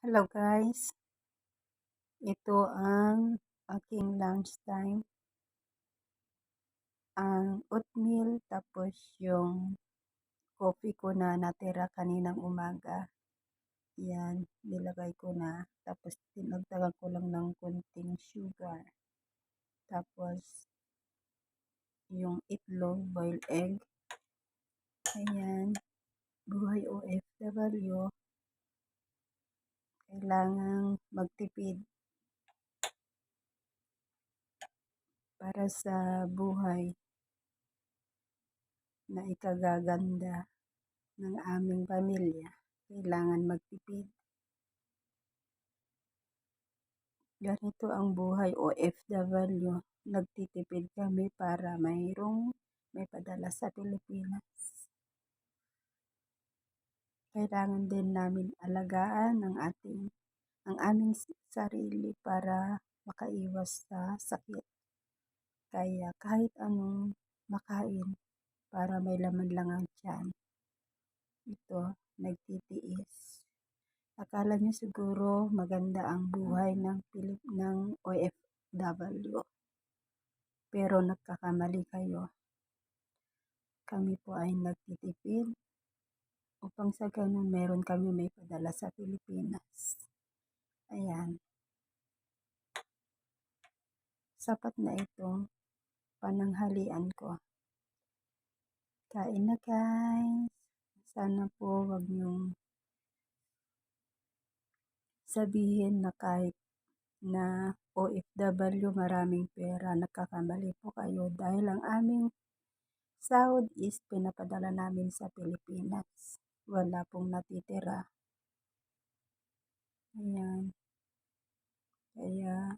Hello guys, ito ang aking lunch time. Ang oatmeal tapos yung coffee ko na natira kaninang umaga. Yan, nilagay ko na. Tapos tinagdagan ko lang ng kunting sugar. Tapos yung itlog, boiled egg. Ayan, buhay OFW kailangang magtipid para sa buhay na ikagaganda ng aming pamilya. Kailangan magtipid. Ganito ang buhay OFW. Nagtitipid kami para mayroong may padala sa Pilipinas. Kailangan din namin alagaan ang ating ang aming sarili para makaiwas sa sakit. Kaya kahit anong makain para may laman lang ang tiyan. Ito, nagtitiis. Akala niyo siguro maganda ang buhay ng Pilip ng OFW. Pero nagkakamali kayo. Kami po ay nagtitipid upang sa ganun meron kami may padala sa Pilipinas. Ayan. Sapat na itong pananghalian ko. Kain na guys. Sana po wag niyong sabihin na kahit na OFW maraming pera, nagkakamali po kayo dahil ang aming sahod is pinapadala namin sa Pilipinas wala pong natitira. Ayan. Kaya,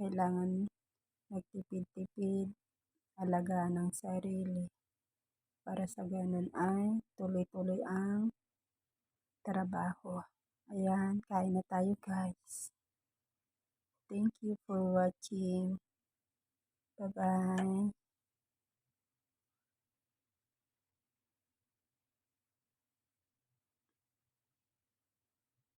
kailangan magtipid-tipid, alaga ng sarili. Para sa ganun ay tuloy-tuloy ang trabaho. Ayan, kain na tayo guys. Thank you for watching. Bye-bye.